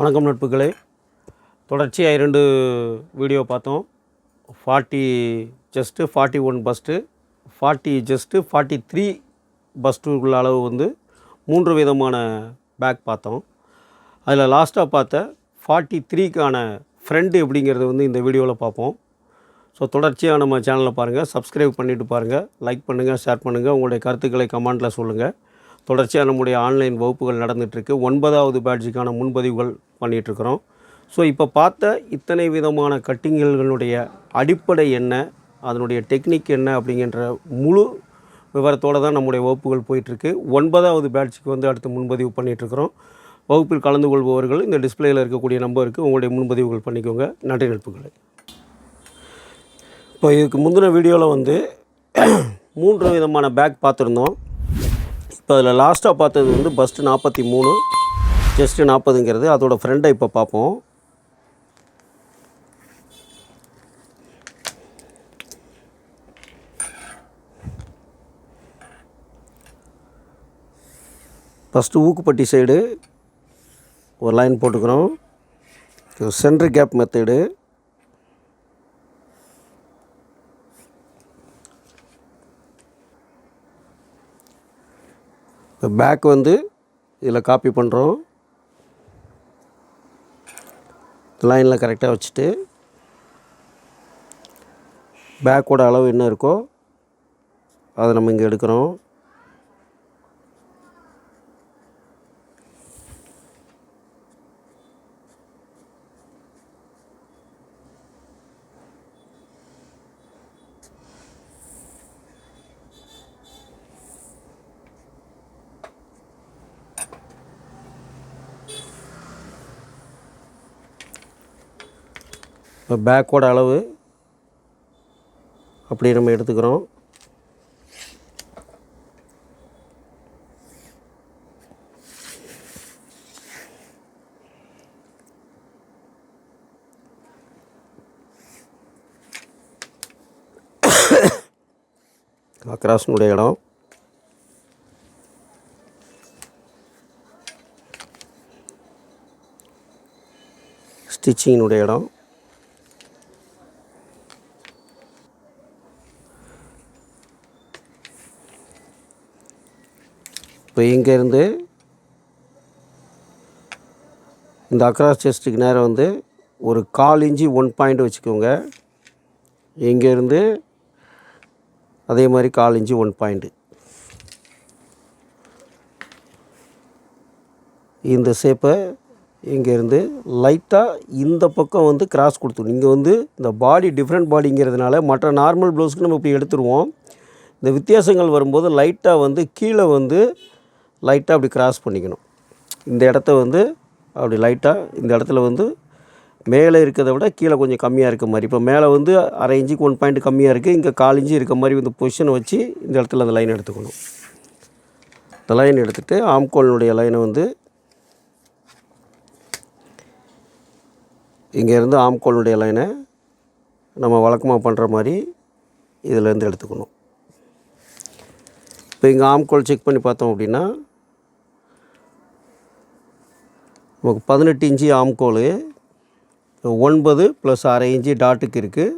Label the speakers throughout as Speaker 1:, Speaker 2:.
Speaker 1: வணக்கம் நட்புகளே. தொடர்ச்சியாக இரண்டு வீடியோ பார்த்தோம். Forty chest forty one bust forty chest forty three பஸ்ட்டுக்குள்ள அளவு வந்து மூன்று விதமான பேக் பார்த்தோம். அதில் லாஸ்ட்டாக பார்த்த ஃபார்ட்டி த்ரீக்கான ஃப்ரெண்டு எப்படிங்கிறது வந்து இந்த வீடியோவில் பார்ப்போம். ஸோ தொடர்ச்சியாக நம்ம சேனலில் பாருங்கள் சப்ஸ்கிரைப் பண்ணிவிட்டு பாருங்கள் லைக் பண்ணுங்கள் ஷேர் பண்ணுங்கள் உங்களுடைய கருத்துக்களை கமெண்ட்டில் சொல்லுங்கள் தொடர்ச்சியாக நம்முடைய ஆன்லைன் வகுப்புகள் நடந்துகிட்ருக்கு ஒன்பதாவது பேட்ஜுக்கான முன்பதிவுகள் பண்ணிகிட்ருக்குறோம் ஸோ இப்போ பார்த்த இத்தனை விதமான கட்டிங்களுடைய அடிப்படை என்ன? அதனுடைய டெக்னிக் என்ன? அப்படிங்கிற முழு விவரத்தோடு தான் நம்முடைய வகுப்புகள் போயிட்டுருக்கு. ஒன்பதாவது பேட்சுக்கு வந்து அடுத்து முன்பதிவு பண்ணிகிட்ருக்குறோம் வகுப்பில் கலந்து கொள்பவர்கள் இந்த டிஸ்பிளேயில் இருக்கக்கூடிய நம்பருக்கு உங்களுடைய முன்பதிவுகள் பண்ணிக்கோங்க. நன்றி நட்புகளை. இப்போ இதுக்கு முந்தின வீடியோவில் வந்து மூன்று விதமான பேக் பார்த்துருந்தோம். இப்போ அதில் லாஸ்ட்டாக பார்த்தது வந்து பஸ்ட்டு நாற்பத்தி மூணு ஜஸ்ட்டு நாற்பதுங்கிறது. அதோட ஃப்ரெண்டை இப்போ பார்ப்போம். ஃபஸ்ட்டு ஊக்குப்பட்டி சைடு ஒரு லைன் போட்டுக்கிறோம். சென்ட்ரு கேப் மெத்தடு இப்போ பேக் வந்து இதில் காப்பி பண்ணுறோம் லைனில் கரெக்டாக வச்சுட்டு பேக்கோட அளவு என்ன இருக்கோ அதை நம்ம இங்கே எடுக்கிறோம். இப்போ பேக்கோட அளவு அப்படி நம்ம எடுத்துக்கிறோம். அக்ராஸ்னுடைய இடம். ஸ்டிச்சிங்கினுடைய இடம். இப்போ இங்கேருந்து இந்த அக்ராஸ் செஸ்ட்டுக்கு நேரம் வந்து ஒரு கால் இன்ச்சு ஒன் பாயிண்ட் வச்சுக்கோங்க. இங்கேருந்து அதே மாதிரி கால் இன்ச்சு ஒன் பாயிண்ட்டு இந்த ஷேப்பை இங்கேருந்து லைட்டாக இந்த பக்கம் வந்து கிராஸ் கொடுத்துடும் இங்கே வந்து இந்த பாடி டிஃப்ரெண்ட் பாடிங்கிறதுனால மற்ற நார்மல் ப்ளவுஸ்க்கு நம்ம இப்படி எடுத்துருவோம். இந்த வித்தியாசங்கள் வரும்போது லைட்டாக வந்து கீழே வந்து லைட்டாக அப்படி கிராஸ் பண்ணிக்கணும். இந்த இடத்த வந்து அப்படி லைட்டாக இந்த இடத்துல வந்து மேலே இருக்கிறத விட கீழே கொஞ்சம் கம்மியாக இருக்க மாதிரி. இப்போ மேலே வந்து அரை இஞ்சுக்கு ஒன் பாயிண்ட் கம்மியாக இருக்குது இங்கே கால் இஞ்சி இருக்க மாதிரி இந்த பொசிஷனை வச்சு இந்த இடத்துல அந்த லைன் எடுத்துக்கணும். இந்த லைன் எடுத்துகிட்டு ஆம்கோலினுடைய லைனை வந்து இங்கேருந்து ஆம்கோலினுடைய லைனை நம்ம வழக்கமாக பண்ணுற மாதிரி இதிலேருந்து எடுத்துக்கணும். இப்போ இங்கே ஆம்கோல் செக் பண்ணி பார்த்தோம் அப்படின்னா நமக்கு பதினெட்டு இன்ச்சு ஆம்கோல் ஒன்பது ப்ளஸ் அரை இன்ச்சு டாட்டுக்கு இருக்குது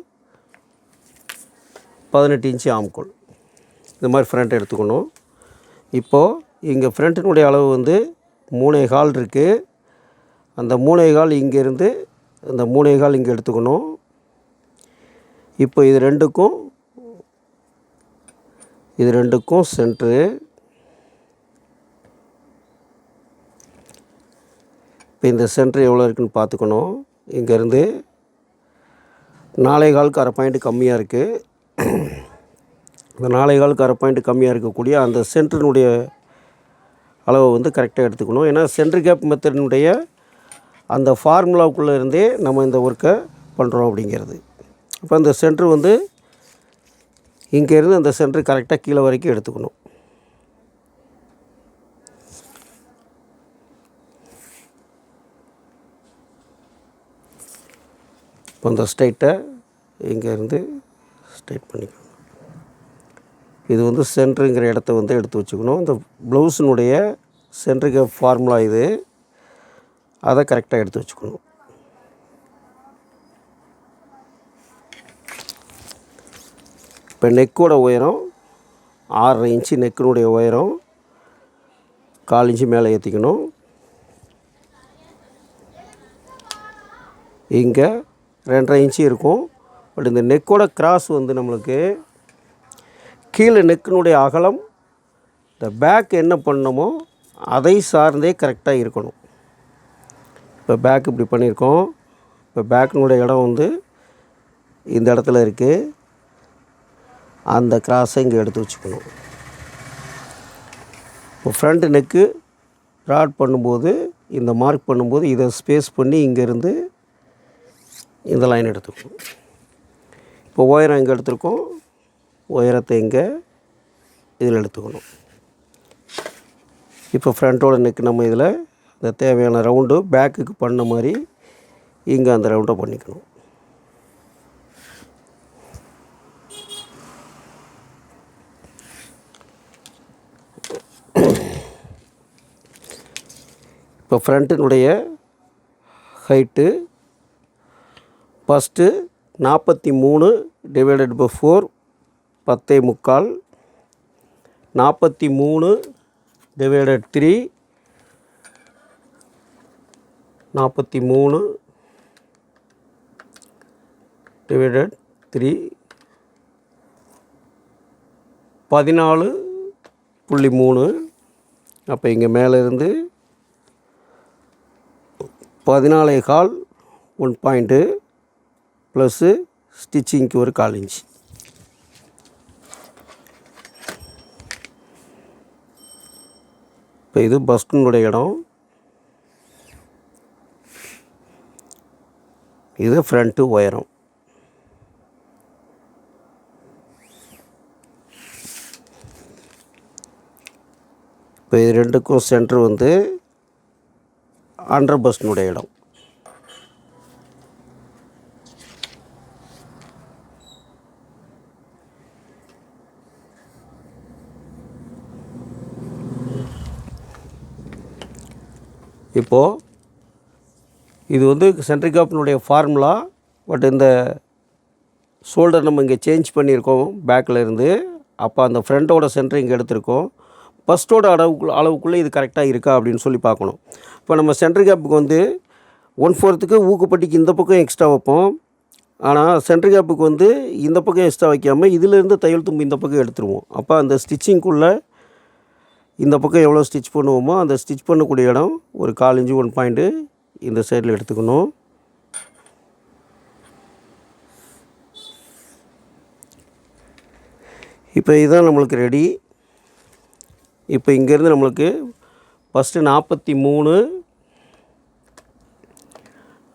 Speaker 1: பதினெட்டு இன்ச்சு ஆம்கோல். இந்த மாதிரி ஃப்ரண்ட் எடுத்துக்கணும். இப்போது இங்கே ஃப்ரண்ட்டினுடைய அளவு வந்து மூணே கால் இருக்குது அந்த மூணே கால் இங்கேருந்து அந்த மூணே கால் இங்கே எடுத்துக்கணும். இப்போ இது ரெண்டுக்கும் இது ரெண்டுக்கும் சென்ட்ரு இப்போ இந்த சென்ட்ரு எவ்வளோ இருக்குன்னு பார்த்துக்கணும். இங்கேருந்து நாளை காலுக்கு அரை பாயிண்ட் கம்மியாக இருக்குது இந்த நாளை காலுக்கு அரை பாயிண்ட் கம்மியாக இருக்கக்கூடிய அந்த சென்டரினுடைய அளவை வந்து கரெக்டாக எடுத்துக்கணும். ஏன்னா சென்ட்ரு கேப் மெத்தடினுடைய அந்த ஃபார்முலாவுக்குள்ளே இருந்தே நம்ம இந்த ஒர்க்கை பண்ணுறோம் அப்படிங்கிறது. அப்போ அந்த சென்ட்ரு வந்து இங்கேருந்து அந்த சென்ட்ரு கரெக்டாக கீழே வரைக்கும் எடுத்துக்கணும். இப்போ இந்த ஸ்ட்ரைட்டை இங்கேருந்து ஸ்ட்ரைட் பண்ணிக்கணும். இது வந்து சென்ட்ருங்கிற இடத்த வந்து எடுத்து வச்சுக்கணும். இந்த ப்ளவுஸினுடைய சென்ட்ருக்கு ஃபார்முலா இது. அதை கரெக்டாக எடுத்து வச்சுக்கணும். இப்போ நெக்கோட உயரம் ஆறரை இன்ச்சு நெக்கினுடைய உயரம் கால் இன்ச்சு மேலே ஏற்றிக்கணும் இங்கே ரெண்டரை இன்ச்சு இருக்கும். பட் இந்த நெக்கோட கிராஸ் வந்து நம்மளுக்கு கீழே நெக்கினுடைய அகலம் இந்த பேக் என்ன பண்ணணுமோ அதை சார்ந்தே கரெக்டாக இருக்கணும். இப்போ பேக் இப்படி பண்ணியிருக்கோம். இப்போ பேக்கினுடைய இடம் வந்து இந்த இடத்துல இருக்குது அந்த கிராஸை இங்கே எடுத்து வச்சுக்கணும். இப்போ ஃப்ரண்ட் நெக்கு ப்ராட் பண்ணும்போது இந்த மார்க் பண்ணும்போது இதை ஸ்பேஸ் பண்ணி இங்கேருந்து இந்த லைன் எடுத்துக்கணும் இப்போ உயரம் இங்கே எடுத்துருக்கோம்? உயரத்தை இங்கே இதில் எடுத்துக்கணும். இப்போ ஃப்ரண்ட்டோட நெக் நம்ம இதில் இந்த தேவையான ரவுண்டு பேக்குக்கு பண்ண மாதிரி இங்கே அந்த ரவுண்டை பண்ணிக்கணும். இப்போ ஃப்ரண்ட்டினுடைய ஹைட்டு ஃபஸ்ட்டு நாற்பத்தி மூணு டிவைடட் பை ஃபோர் பத்தே முக்கால். நாற்பத்தி மூணு டிவைடட் த்ரீ நாற்பத்தி மூணு டிவைடட் த்ரீ பதினாலு புள்ளி மூணு. அப்போ இங்கே மேலேருந்து பதினாலே கால் ஒன் பாயிண்ட்டு ப்ளஸ்ஸு ஸ்டிச்சிங்க்கு ஒரு கால் இன்ச்சு. இப்போ இது பஸ்டினுடைய இடம். இது ஃப்ரண்ட்டு உயரம் இப்போ இது ரெண்டுக்கும் சென்டர் வந்து அண்டர் பஸ்டினுடைய இடம். இப்போது இது வந்து சென்ட்ரிகாப்னுடைய ஃபார்முலா பட் இந்த ஷோல்டர் நம்ம இங்கே சேஞ்ச் பண்ணியிருக்கோம் பேக்கில் இருந்து. அப்போ அந்த ஃப்ரண்ட்டோட சென்டர் இங்கே எடுத்திருக்கோம். ஃபஸ்ட்டோட அளவுக்குள்ள அளவுக்குள்ளே இது கரெக்டாக இருக்கா அப்படின்னு சொல்லி பார்க்கணும். இப்போ நம்ம சென்ட்ரி கேப்புக்கு வந்து ஒன் ஃபோர்த்துக்கு ஊக்குப்பட்டிக்கு இந்த பக்கம் எக்ஸ்ட்ரா வைப்போம். ஆனால் சென்ட்ரி கேப்புக்கு வந்து இந்த பக்கம் எக்ஸ்ட்ரா வைக்காமல் இதிலேருந்து தையல் தும்பு இந்த பக்கம் எடுத்துருவோம். அப்போ அந்த ஸ்டிச்சிங்குள்ளே இந்த பக்கம் எவ்வளோ ஸ்டிச் பண்ணுவோமோ அந்த ஸ்டிச் பண்ணக்கூடிய இடம் ஒரு கால் இன்ச்சு ஒன் பாயிண்ட்டு இந்த சைடில் எடுத்துக்கணும். இப்போ இதுதான் நம்மளுக்கு ரெடி இப்போ இங்கேருந்து நம்மளுக்கு ஃபஸ்ட்டு நாற்பத்தி மூணு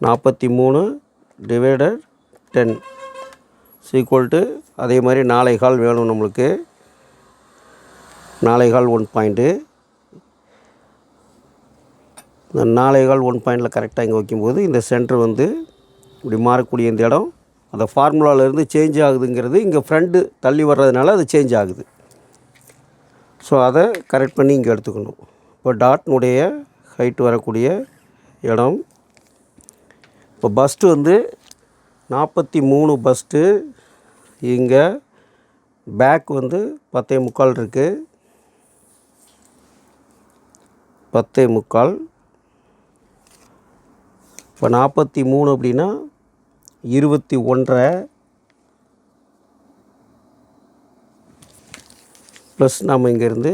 Speaker 1: நாற்பத்தி மூணு டிவைடட் டென் சீக்குவல் டு அதே மாதிரி நாளை கால் வேணும் நம்மளுக்கு. நாளை கால் ஒன் பாயிண்ட்டு இந்த நாளை கால் ஒன் பாயிண்டில் கரெக்டாக இங்கே வைக்கும்போது இந்த சென்டர் வந்து இப்படி மாறக்கூடிய இந்த இடம். அந்த ஃபார்முலாவிலேருந்து சேஞ்ச் ஆகுதுங்கிறது இங்கே ஃப்ரண்ட்டு தள்ளி வர்றதுனால அது சேஞ்ச் ஆகுது. ஸோ அதை கரெக்ட் பண்ணி இங்கே எடுத்துக்கணும். இப்போ டாட்னுடைய ஹைட் வரக்கூடிய இடம். இப்போ பஸ்ட்டு வந்து நாற்பத்தி மூணு பஸ்ட்டு இங்கே பேக் வந்து பத்தே முக்கால் இருக்குது பத்தே முக்கால். இப்போ நாற்பத்தி மூணு அப்படின்னா இருபத்தி ஒன்றரை ப்ளஸ் நம்ம இங்கேருந்து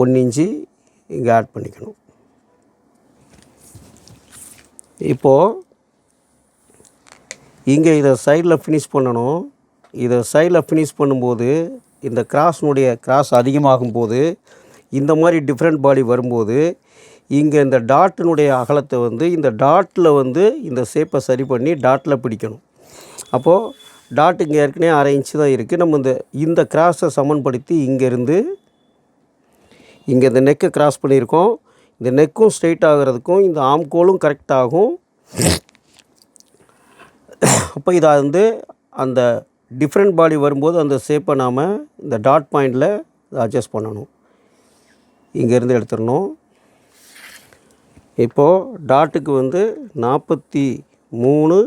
Speaker 1: ஒன் இன்ச்சு இங்கே ஆட் பண்ணிக்கணும். இப்போது இங்கே இதை சைடில் ஃபினிஷ் பண்ணணும். இதை சைடில் ஃபினிஷ் பண்ணும்போது இந்த கிராஸ்னுடைய கிராஸ் அதிகமாகும் போது இந்த மாதிரி டிஃப்ரெண்ட் பாடி வரும்போது இங்கே இந்த டாட்டினுடைய அகலத்தை வந்து இந்த டாட்டில் வந்து இந்த ஷேப்பை சரி பண்ணி டாட்டில் பிடிக்கணும். அப்போது டாட் இங்கே ஏற்கனவே அரை இன்ச்சு தான் இருக்குது நம்ம இந்த இந்த கிராஸை சமன்படுத்தி இங்கேருந்து இங்கே இந்த நெக்கை கிராஸ் பண்ணியிருக்கோம். இந்த நெக்கும் ஸ்ட்ரெயிட் ஆகிறதுக்கும் இந்த ஆம்கோலும் கரெக்ட் ஆகும். அப்போ இதை வந்து அந்த டிஃப்ரெண்ட் பாடி வரும்போது அந்த ஷேப்பை நாம் இந்த டாட் பாயிண்டில் அட்ஜஸ்ட் பண்ணணும். இங்கேருந்து எடுத்துடணும். இப்போது டாட்டுக்கு வந்து நாற்பத்தி மூணு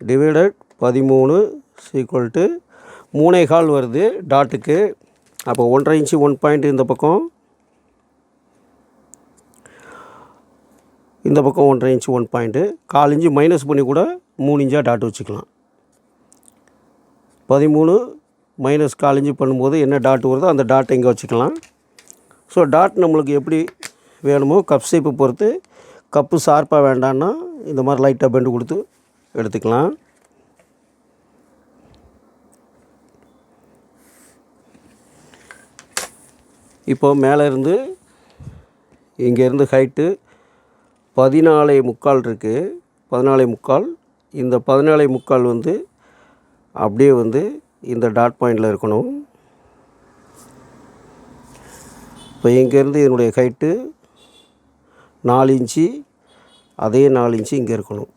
Speaker 1: டிவைடட் பதிமூணு சீக்குவல் டு மூணே கால் வருது டாட்டுக்கு. அப்போ ஒன்றரை இன்ச்சு ஒன் பாயிண்ட் இந்த பக்கம். இந்த பக்கம் ஒன்றரை இன்ச்சு ஒன் பாயிண்ட்டு கால் இன்ச்சு மைனஸ் பண்ணி கூட மூணு இன்ச்சாக டாட் வச்சுக்கலாம். பதிமூணு மைனஸ் கால் இன்ச்சு பண்ணும்போது என்ன டாட் வருதோ அந்த டாட்டை இங்கே வச்சுக்கலாம். ஸோ டாட் நம்மளுக்கு எப்படி வேணுமோ கப் ஷேப்பை பொறுத்து கப்பு ஷார்ப்பாக வேண்டான்னா இந்த மாதிரி லைட்டாக பெண்டு கொடுத்து எடுத்துக்கலாம். இப்போது மேலே இருந்து இங்கேருந்து ஹைட்டு பதினாலே முக்கால் இருக்குது பதினாலே முக்கால். இந்த பதினாலே முக்கால் வந்து அப்படியே வந்து இந்த டாட் பாயிண்டில் இருக்கணும். இப்போ இங்கேருந்து இதனுடைய ஹைட்டு நாலு இன்ச்சு அதே நாலு இன்ச்சு இங்கே இருக்கணும்.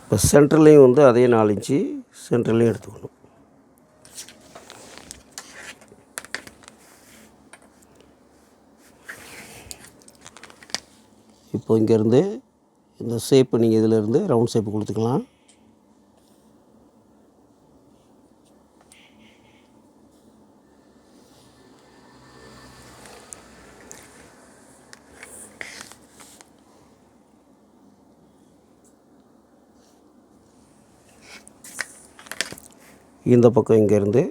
Speaker 1: இப்போ சென்ட்ரலையும் வந்து அதே நாலு இன்ச்சு சென்ட்ரலையும் எடுத்துக்கணும். இப்போ இங்கேருந்து இந்த ஷேப்பு நீங்கள் இதிலேருந்து ரவுண்ட் ஷேப்பு கொடுத்துக்கலாம். இந்த பக்கம் இங்கேருந்து.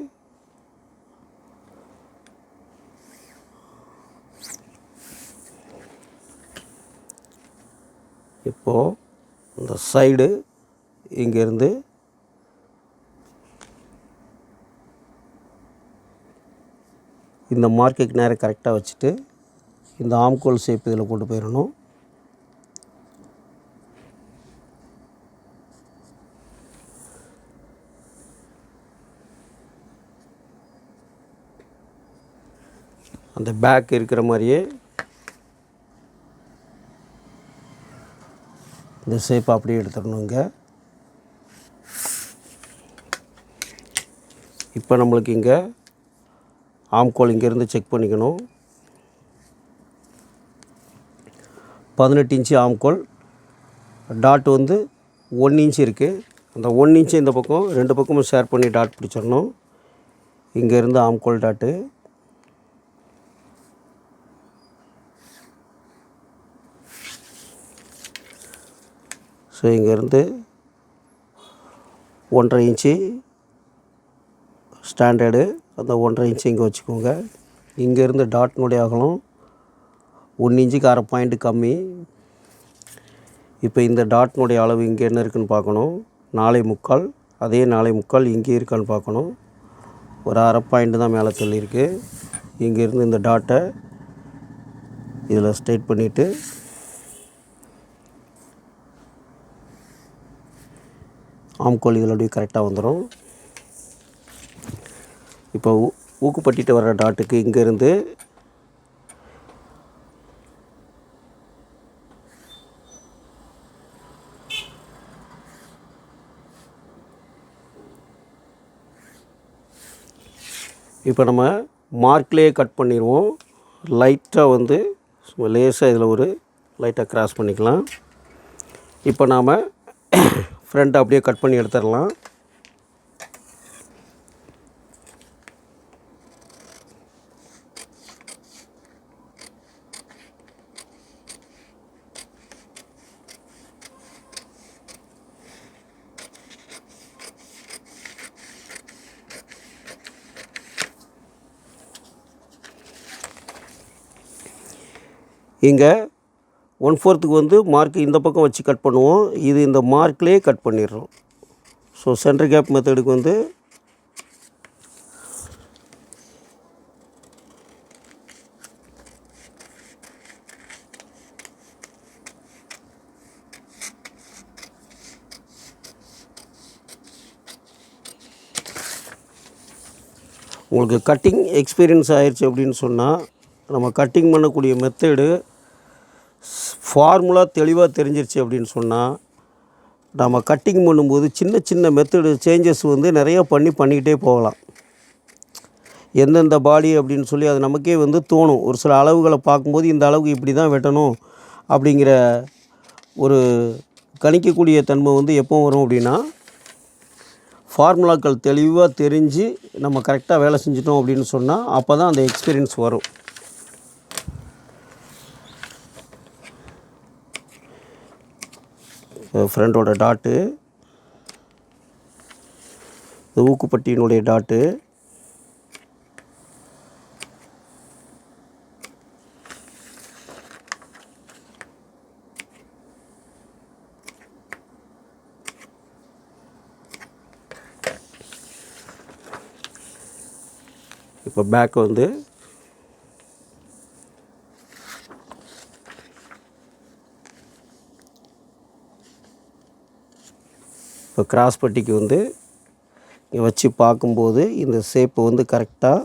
Speaker 1: இப்போது இந்த சைடு இங்கேருந்து. இந்த மார்க்குக்கு நேரம் கரெக்டாக வச்சுட்டு இந்த ஆம்கோல் ஷேப் இதில் கொண்டு போயிடணும். அந்த பேக் இருக்கிற மாதிரியே இந்த ஷேப் அப்படியே எடுத்துடணுங்க இப்போ நம்மளுக்கு இங்கே ஆம்கோல் இங்கேருந்து செக் பண்ணிக்கணும். பதினெட்டு இன்ச்சு ஆம்கோல் டாட் வந்து ஒன் இன்ச் இருக்குது அந்த ஒன் இன்ச்சு இந்த பக்கம் ரெண்டு பக்கமும் ஷேர் பண்ணி டாட் பிடிச்சிடணும். இங்கேருந்து ஆம்கோல் டாட்டு ஸோ இங்கேருந்து ஒன்றரை இன்ச்சு ஸ்டாண்டர்டு. அந்த ஒன்றரை இன்ச்சு இங்கே வச்சுக்கோங்க. இங்கேருந்து டாட்னுடைய அகலம் ஒன்று இன்ச்சுக்கு அரை பாயிண்ட் கம்மி. இப்போ இந்த டாட்னுடைய அளவு இங்கே என்ன இருக்குன்னு பார்க்கணும். நாளை முக்கால். அதே நாளை முக்கால் இங்கே இருக்கான்னு பார்க்கணும். ஒரு அரை பாயிண்ட் தான் மேலே சொல்லியிருக்கு இங்கேருந்து இந்த டாட்டை இதில் ஸ்ட்ரைட் பண்ணிவிட்டு ஆம்கோல் இதில் அப்படியே கரெக்டாக வந்துடும் இப்போ ஊ ஊக்குப்பட்டிட்டு வர்ற டாட்டுக்கு இங்கேருந்து இப்போ நம்ம மார்க்லேயே கட் பண்ணிடுவோம். லைட்டாக வந்து சும்மா லேசாக இதில் ஒரு லைட்டாக க்ராஸ் பண்ணிக்கலாம். இப்போ நாம் ஃப்ரண்ட் அப்படியே கட் பண்ணி எடுத்துடலாம். இங்கே ஒன் ஃபோர்த்துக்கு வந்து மார்க் இந்த பக்கம் வச்சு கட் பண்ணுவோம். இது இந்த மார்க்லேயே கட் பண்ணிடுறோம். ஸோ சென்டர் கேப் மெத்தடுக்கு வந்து உங்களுக்கு கட்டிங் எக்ஸ்பீரியன்ஸ் ஆயிடுச்சு அப்படின்னு சொன்னால் நம்ம கட்டிங் பண்ணக்கூடிய மெத்தடு ஃபார்முலா தெளிவாக தெரிஞ்சிருச்சு அப்படின்னு சொன்னால் நம்ம கட்டிங் பண்ணும்போது சின்ன சின்ன மெத்தடு சேஞ்சஸ் வந்து நிறையா பண்ணி பண்ணிக்கிட்டே போகலாம். எந்தெந்த பாடி அப்படின்னு சொல்லி அது நமக்கே வந்து தோணும். ஒரு சில அளவுகளை பார்க்கும்போது இந்த அளவுக்கு இப்படி தான் வெட்டணும் அப்படிங்கிற ஒரு கணிக்கக்கூடிய தன்மை வந்து எப்போ வரும் அப்படின்னா ஃபார்முலாக்கள் தெளிவாக தெரிஞ்சு நம்ம கரெக்டாக வேலை செஞ்சிட்டோம் அப்படின்னு சொன்னால் அப்போ தான் அந்த எக்ஸ்பீரியன்ஸ் வரும். ஃப்ரெண்டோட டாட்டு இந்த ஊக்குப்பட்டியினுடைய டாட்டு இப்போ பேக் வந்து இப்போ கிராஸ் பட்டிக்கு வந்து இங்கே வச்சு பார்க்கும்போது இந்த ஷேப்பு வந்து கரெக்டாக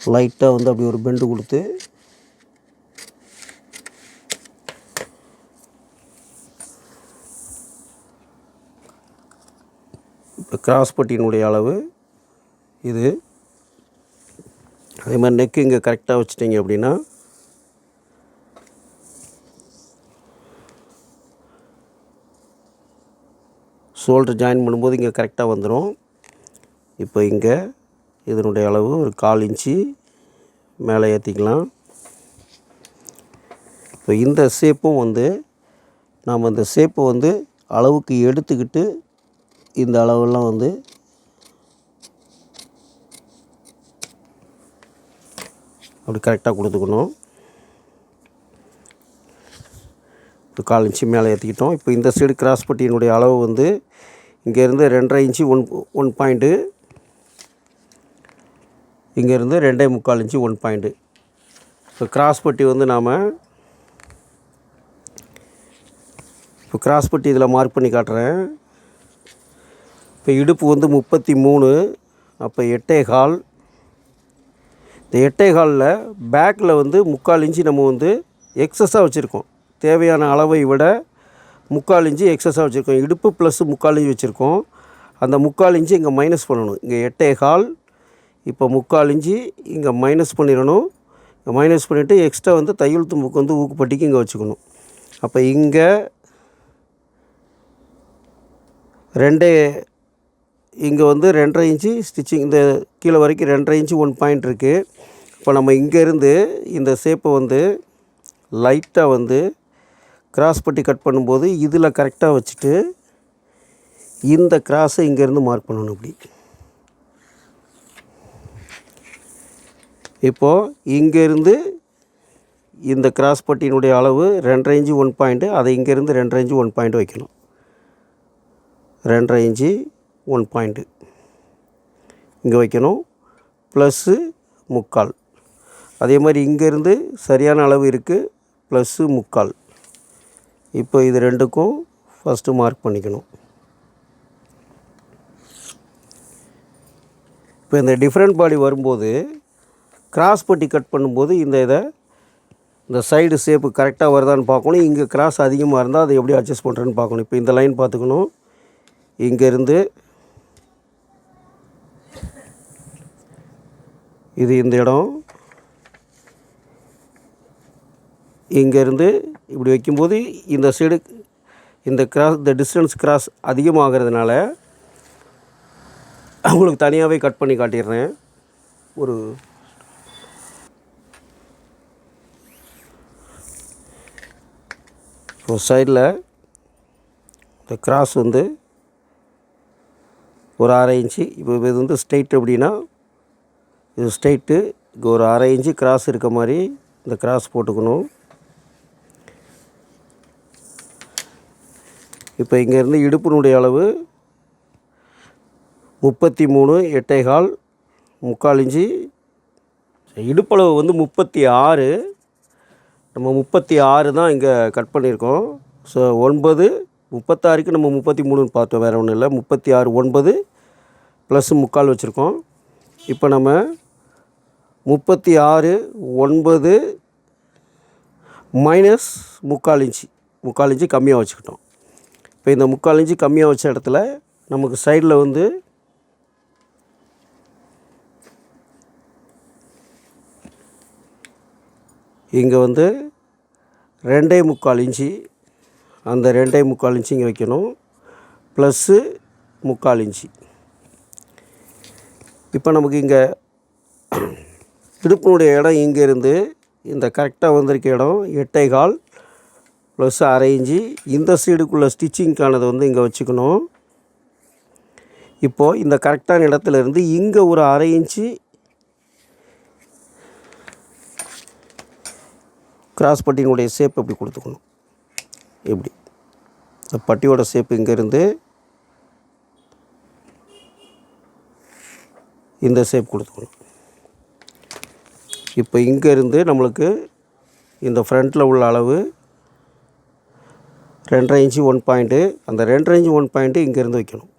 Speaker 1: லைட்டாக வந்து அப்படி ஒரு பெண்டு கொடுத்து இப்போ கிராஸ் பட்டியினுடைய அளவு இது. அதே மாதிரி நெக்கு இங்கே கரெக்டாக வச்சிட்டிங்க அப்படின்னா ஷோல்டர் ஜாயின் பண்ணும்போது இங்கே கரெக்டாக வந்துடும் இப்போ இங்கே இதனுடைய அளவு ஒரு கால் இன்ச்சு மேலே ஏற்றிக்கலாம் இப்போ இந்த ஷேப்பும் வந்து நாம் இந்த ஷேப்பை வந்து அளவுக்கு எடுத்துக்கிட்டு இந்த அளவெல்லாம் வந்து அப்படி கரெக்டாக கொடுத்துக்கணும் இப்போ கால் இன்ச்சு மேலே ஏற்றிக்கிட்டோம் இப்போ இந்த சைடு கிராஸ் பட்டியினுடைய அளவு வந்து இங்கேருந்து ரெண்டரை இன்ச்சு ஒன் ஒன் பாயிண்ட்டு இங்கேருந்து ரெண்டே முக்கால் இன்ச்சு ஒன் பாயிண்ட்டு இப்போ கிராஸ் பட்டி வந்து நாம் இப்போ கிராஸ் பட்டி இதில் மார்க் பண்ணி காட்டுறேன். இப்போ இடுப்பு வந்து முப்பத்தி மூணு அப்போ எட்டே கால். இந்த எட்டே காலில் பேக்கில் வந்து முக்கால் இன்ச்சு நம்ம வந்து எக்ஸஸாக வச்சுருக்கோம். தேவையான அளவை விட முக்கால் இன்ச்சு எக்ஸஸாக வச்சுருக்கோம். இடுப்பு ப்ளஸ் முக்கால் இன்ச்சு வச்சுருக்கோம். அந்த முக்கால் இன்ச்சு இங்கே மைனஸ் பண்ணணும். இங்கே எட்டே கால் இப்போ முக்கால் இன்ச்சு இங்கே மைனஸ் பண்ணிடணும். இங்கே மைனஸ் பண்ணிவிட்டு எக்ஸ்ட்ரா வந்து தையல் தும்புக்கு வந்து ஊக்குப்பட்டிக்கு இங்கே வச்சுக்கணும். அப்போ இங்கே ரெண்டே இங்கே வந்து ரெண்டரை இன்ச்சு ஸ்டிச்சிங் இந்த கீழே வரைக்கும் ரெண்டரை இன்ச்சு ஒன் பாயிண்ட் இருக்குது இப்போ நம்ம இங்கேருந்து இந்த ஷேப்பை வந்து லைட்டாக வந்து கிராஸ் பட்டி கட் பண்ணும்போது இதில் கரெக்டாக வச்சுட்டு இந்த கிராஸை இங்கேருந்து மார்க் பண்ணணும் இப்படி. இப்போது இங்கேருந்து இந்த கிராஸ் பட்டியினுடைய அளவு ரெண்டரை இன்ச்சு ஒன் பாயிண்ட்டு அதை இங்கேருந்து ரெண்டரை இன்ச்சு ஒன் பாயிண்ட் வைக்கணும். ரெண்டரை இன்ச்சு ஒன் பாயிண்ட்டு இங்கே வைக்கணும். ப்ளஸ்ஸு முக்கால். அதே மாதிரி இங்கேருந்து சரியான அளவு இருக்குது ப்ளஸ்ஸு முக்கால். இப்போ இது ரெண்டுக்கும் ஃபஸ்ட்டு மார்க் பண்ணிக்கணும். இப்போ இந்த டிஃப்ரெண்ட் பாடி வரும்போது கிராஸ் பட்டி கட் பண்ணும்போது இந்த இதை இந்த சைடு ஷேப்பு கரெக்டாக வருதான்னு பார்க்கணும். இங்கே கிராஸ் அதிகமாக இருந்தால் அதை எப்படி அட்ஜஸ்ட் பண்ணுறேன்னு பார்க்கணும். இப்போ இந்த லைன் பார்த்துக்கணும். இங்கேருந்து இது இந்த இடம். இங்கேருந்து இப்படி வைக்கும்போது இந்த சைடு இந்த கிராஸ் இந்த டிஸ்டன்ஸ் கிராஸ் அதிகமாகிறதுனால உங்களுக்கு தனியாகவே கட் பண்ணி காட்டிடுறேன். ஒரு ஒரு சைடில் இந்த கிராஸ் வந்து ஒரு அரை இன்ச்சு இப்போ இது வந்து ஸ்ட்ரெயிட் அப்படின்னா இது ஸ்ட்ரெயிட்டு இங்கே ஒரு அரை இன்ச்சு கிராஸ் இருக்க மாதிரி இந்த கிராஸ் போட்டுக்கணும். இப்போ இங்கேருந்து இடுப்பினுடைய அளவு முப்பத்தி மூணு எட்டேகால் முக்கால் இஞ்சி இடுப்பளவு வந்து முப்பத்தி ஆறு நம்ம முப்பத்தி ஆறு தான் இங்கே கட் பண்ணியிருக்கோம். ஸோ ஒன்பது முப்பத்தாறுக்கு நம்ம முப்பத்தி மூணுன்னு பார்த்தோம் வேறு ஒன்றும் இல்லை. முப்பத்தி ஆறு ஒன்பது ப்ளஸ் முக்கால் வச்சுருக்கோம். இப்போ நம்ம முப்பத்தி ஆறு ஒன்பது மைனஸ் முக்கால் இன்ச்சு. முக்கால் இன்ச்சு கம்மியாக வச்சுக்கிட்டோம். இப்போ இந்த முக்கால் இன்ச்சு கம்மியாக வச்ச இடத்துல நமக்கு சைடில் வந்து இங்கே வந்து ரெண்டே முக்கால் இன்ச்சு அந்த ரெண்டே முக்கால் இன்ச்சு இங்கே வைக்கணும். ப்ளஸ்ஸு முக்கால் இன்ச்சு. இப்போ நமக்கு இங்கே இடுப்பினுடைய இடம் இங்கேருந்து இந்த கரெக்டாக வந்திருக்க இடம் எட்டை கால் ப்ளஸ் அரை இன்ச்சு இந்த சைடுக்குள்ளே ஸ்டிச்சிங்க்கானதை வந்து இங்கே வச்சுக்கணும். இப்போது இந்த கரெக்டான இடத்துல இருந்து இங்கே ஒரு அரை இன்ச்சு கிராஸ் பட்டியினுடைய ஷேப் எப்படி கொடுத்துக்கணும்? இப்படி இந்த பட்டியோட ஷேப் இங்கேருந்து இந்த ஷேப் கொடுத்துக்கணும். இப்போ இங்கேருந்து நம்மளுக்கு இந்த ஃப்ரண்ட்டில் உள்ள அளவு ரெண்டரை இன்ச்சு ஒன் பாயிண்ட்டு அந்த ரெண்டரை இன்ச்சு ஒன் பாயிண்ட்டு இங்கேருந்து வைக்கணும்.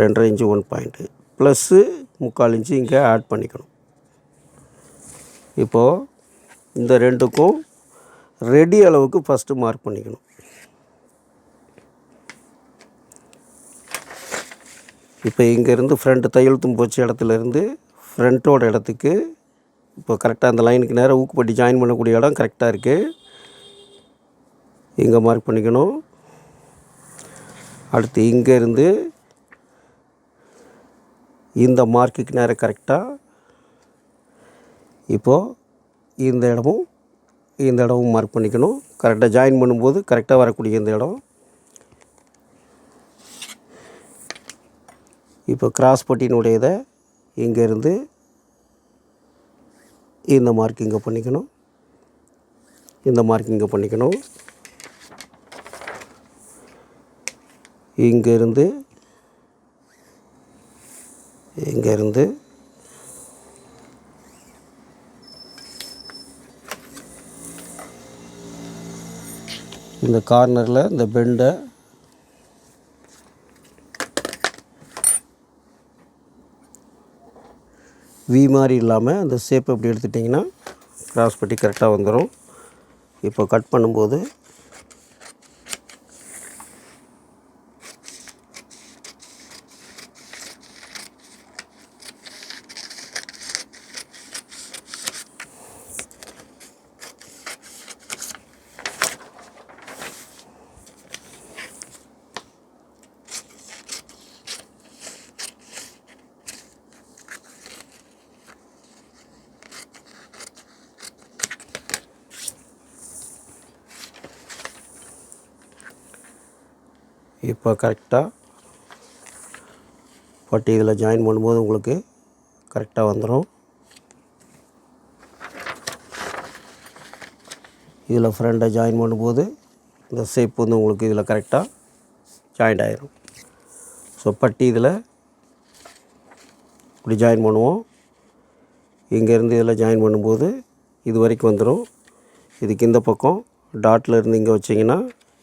Speaker 1: ரெண்டரை இன்ச்சு ஒன் பாயிண்ட்டு ப்ளஸ்ஸு முக்கால் இன்ச்சு இங்கே ஆட் பண்ணிக்கணும். இப்போது இந்த ரெண்டுக்கும் ரெடி அளவுக்கு ஃபஸ்ட்டு மார்க் பண்ணிக்கணும். இப்போ இங்கேருந்து ஃப்ரண்ட்டு தையல் போச்ச இடத்துலேருந்து ஃப்ரண்ட்டோட இடத்துக்கு இப்போ கரெக்டாக அந்த லைனுக்கு நேராக ஊக்குப்பட்டி ஜாயின் பண்ணக்கூடிய இடம் கரெக்டாக இருக்குது இங்கே மார்க் பண்ணிக்கணும். அடுத்து இங்கேருந்து இந்த மார்க்குக்கு நேரம் கரெக்டாக இப்போது இந்த இடமும் இந்த இடமும் மார்க் பண்ணிக்கணும். கரெக்டாக ஜாயின் பண்ணும்போது கரெக்டாக வரக்கூடிய இந்த இடம். இப்போ கிராஸ் பட்டியினுடையதை இங்கேருந்து இந்த மார்க் இங்கே பண்ணிக்கணும். இந்த மார்க் இங்கே பண்ணிக்கணும். இங்கேருந்து இங்கேருந்து இந்த கார்னரில் இந்த பெண்டை வி மாதிரி இல்லாமல் அந்த ஷேப் அப்படி எடுத்துட்டிங்கன்னா கிராஸ் பட்டி கரெக்டாக வந்துடும் இப்போ கட் பண்ணும்போது இப்போ கரெக்டாக பட்டி இதில் ஜாயின் பண்ணும்போது உங்களுக்கு கரெக்டாக வந்துடும் இதில் ஃப்ரெண்டை ஜாயின் பண்ணும்போது இந்த ஷேப் வந்து உங்களுக்கு இதில் கரெக்டாக ஜாயிண்ட் ஆயிரும். ஸோ பட்டி இதில் இப்படி ஜாயின் பண்ணுவோம். இங்கேருந்து இதில் ஜாயின் பண்ணும்போது இது வரைக்கும் வந்துடும் இதுக்கு இந்த பக்கம் டாட்டில் இருந்து இங்கே வச்சிங்கன்னா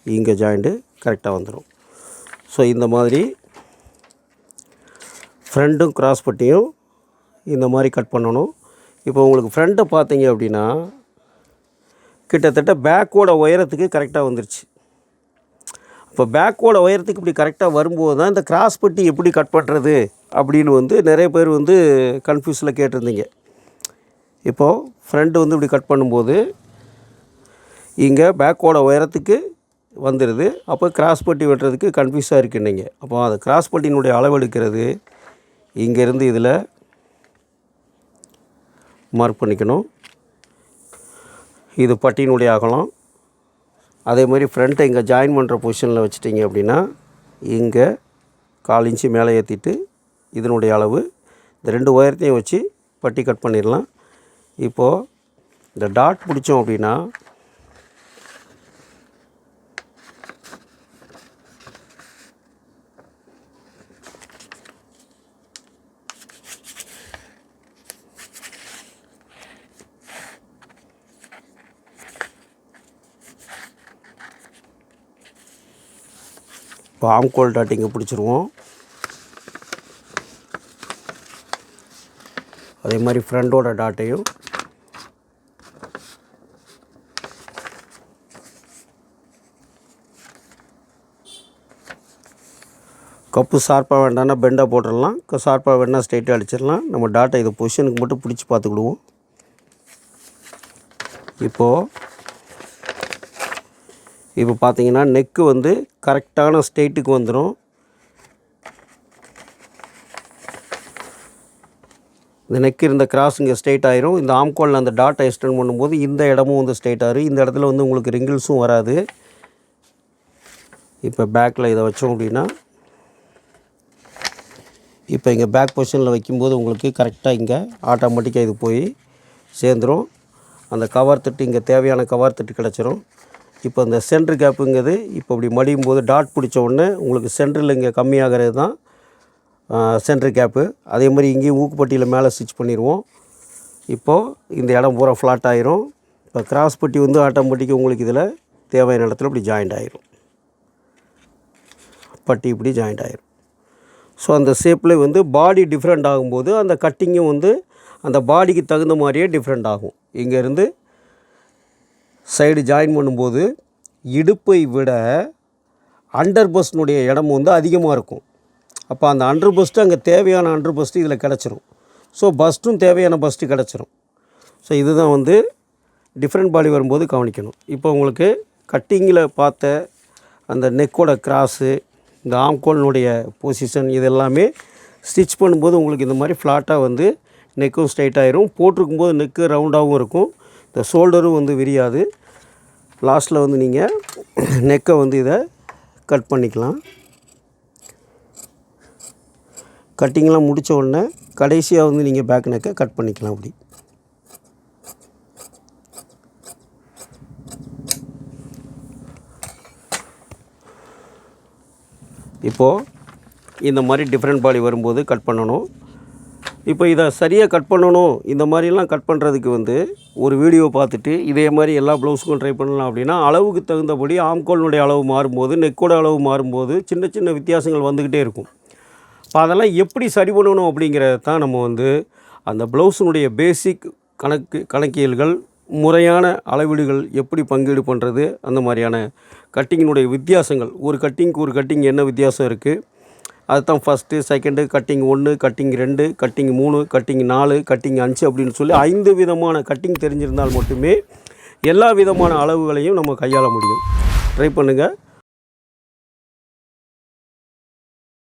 Speaker 1: இங்கே ஜாயிண்ட்டு கரெக்டாக வந்துடும் ஸோ இந்த மாதிரி ஃப்ரண்ட்டும் கிராஸ் பட்டியும் இந்த மாதிரி கட் பண்ணணும். இப்போ உங்களுக்கு ஃப்ரண்ட்டை பார்த்தீங்க அப்படின்னா கிட்டத்தட்ட பேக்கோட உயரத்துக்கு கரெக்டாக வந்துருச்சு. இப்போ பேக்கோட உயரத்துக்கு இப்படி கரெக்டாக வரும்போது தான் இந்த கிராஸ் பட்டி எப்படி கட் பண்ணுறது அப்படின்னு வந்து நிறைய பேர் வந்து கன்ஃபியூஸில் கேட்டிருந்தீங்க. இப்போது ஃப்ரண்ட்டு வந்து இப்படி கட் பண்ணும்போது இங்கே பேக்கோட உயரத்துக்கு வந்துடுது அப்போ கிராஸ் பட்டி வெட்டுறதுக்கு கன்ஃபியூஸாக இருக்குது நீங்கள் அப்போ அந்த கிராஸ் பட்டியினுடைய அளவு எடுக்கிறது இங்கேருந்து இதில் மார்க் பண்ணிக்கணும். இது பட்டியினுடைய அகலம். அதே மாதிரி ஃப்ரண்ட்டை இங்கே ஜாயின் பண்ணுற பொசிஷனில் வச்சுட்டிங்க அப்படின்னா இங்கே கால் இன்ச்சு மேலே ஏற்றிட்டு இதனுடைய அளவு இந்த ரெண்டு உயரத்தையும் வச்சு பட்டி கட் பண்ணிடலாம். இப்போது இந்த டாட் பிடிச்சோம் அப்படின்னா இப்போ ஆம்கோல் டாட் பிடிச்சிருவோம். அதே மாதிரி ஃப்ரெண்டோட டாட்டையும். கப்பு ஷார்ப்பாக வேண்டாம்னா பெண்டாக போட்டுடலாம். ஷார்ப்பாக வேணால் ஸ்ட்ரைட்டாக அடிச்சிடலாம். நம்ம டாட்டா இதை பொசிஷனுக்கு மட்டும் பிடிச்சி பார்த்துக்கிடுவோம். இப்போது இப்போ பார்த்தீங்கன்னா நெக்கு வந்து கரெக்டான ஸ்டேட்டுக்கு வந்துடும் இந்த நெக் இருந்த கிராஸ் இங்கே ஸ்ட்ரைட் ஆயிரும். இந்த ஆம்கோலில் அந்த டாட்டை எக்ஸ்டெண்ட் பண்ணும்போது இந்த இடமும் வந்து ஸ்ட்ரைட் ஆயிரும். இந்த இடத்துல வந்து உங்களுக்கு ரிங்கிள்ஸும் வராது. இப்போ பேக்கில் இதை வச்சோம் அப்படின்னா இப்போ இங்கே பேக் பொசிஷனில் வைக்கும்போது உங்களுக்கு கரெக்டாக இங்கே ஆட்டோமேட்டிக்காக இது போய் சேர்ந்துடும் அந்த கவர் தட்டு இங்கே தேவையான கவர் தட்டு கிடச்சிரும். இப்போ இந்த சென்ட்ரு கேப்புங்கிறது இப்போ இப்படி மடியும் போது டாட் பிடிச்ச உடனே உங்களுக்கு சென்ட்ரில் இங்கே கம்மியாகிறது தான் சென்ட்ரு கேப்பு அதே மாதிரி இங்கேயும் ஊக்குப்பட்டியில் மேலே ஸ்டிச் பண்ணிடுவோம். இப்போது இந்த இடம் பூரா ஃப்ளாட் ஆயிரும். இப்போ கிராஸ் பட்டி வந்து ஆட்டோமேட்டிக்காக உங்களுக்கு இதில் தேவையான இடத்துல இப்படி ஜாயிண்ட் ஆயிரும். பட்டி இப்படி ஜாயிண்ட் ஆயிரும். ஸோ அந்த ஷேப்பில் வந்து பாடி டிஃப்ரெண்ட் ஆகும்போது அந்த கட்டிங்கும் வந்து அந்த பாடிக்கு தகுந்த மாதிரியே டிஃப்ரெண்ட் ஆகும். இங்கேருந்து சைடு ஜாயின் பண்ணும்போது இடுப்பை விட அண்டர் பஸ்டினுடைய இடம் வந்து அதிகமாக இருக்கும். அப்போ அந்த அண்டர் பஸ்ட்டு அங்கே தேவையான அண்டர் பஸ்ட்டு இதில் கிடச்சிரும். ஸோ பஸ்ட்டும் தேவையான பஸ்ட்டு கிடச்சிரும். ஸோ இதுதான் வந்து டிஃப்ரெண்ட் பாடி வரும்போது கவனிக்கணும். இப்போ உங்களுக்கு கட்டிங்கில் பார்த்த அந்த நெக்கோட கிராஸு இந்த ஆம்கோலினுடைய பொசிஷன் இது எல்லாமே ஸ்டிச் பண்ணும்போது உங்களுக்கு இந்த மாதிரி ஃப்ளாட்டாக வந்து நெக்கும் ஸ்ட்ரைட் ஆயிரும். போட்டிருக்கும் போது நெக்கு ரவுண்டாகவும் இருக்கும். இந்த ஷோல்டரும் வந்து விரியாது. லாஸ்ட்டில் வந்து நீங்கள் நெக்கை வந்து இதை கட் பண்ணிக்கலாம். கட்டிங்லாம் முடித்த உடனே கடைசியாக வந்து நீங்கள் பேக் நெக்கை கட் பண்ணிக்கலாம் அப்படி. இப்போது இந்த மாதிரி டிஃப்ரெண்ட் பாடி வரும்போது கட் பண்ணணும். இப்போ இதை சரியாக கட் பண்ணணும் இந்த மாதிரிலாம் கட் பண்ணுறதுக்கு வந்து ஒரு வீடியோ பார்த்துட்டு இதே மாதிரி எல்லா ப்ளவுஸுக்கும் ட்ரை பண்ணலாம் அப்படின்னா அளவுக்கு தகுந்தபடி ஆம்கோலினுடைய அளவு மாறும்போது நெக்கோட அளவு மாறும்போது சின்ன சின்ன வித்தியாசங்கள் வந்துக்கிட்டே இருக்கும். இப்போ அதெல்லாம் எப்படி சரி பண்ணணும் அப்படிங்கிறத தான் நம்ம வந்து அந்த ப்ளவுஸினுடைய பேசிக் கணக்கு கணக்கியல்கள் முறையான அளவீடுகள் எப்படி பங்கீடு பண்ணுறது அந்த மாதிரியான கட்டிங்கினுடைய வித்தியாசங்கள் ஒரு கட்டிங்க்கு ஒரு கட்டிங் என்ன வித்தியாசம் இருக்குது அதுதான் ஃபஸ்ட்டு செகண்டு கட்டிங் ஒன்று கட்டிங் ரெண்டு கட்டிங் மூணு கட்டிங் நாலு கட்டிங் அஞ்சு அப்படின்னு சொல்லி ஐந்து விதமான கட்டிங் தெரிஞ்சிருந்தால் மட்டுமே எல்லா விதமான அளவுகளையும் நம்ம கையாள முடியும். ட்ரை பண்ணுங்கள்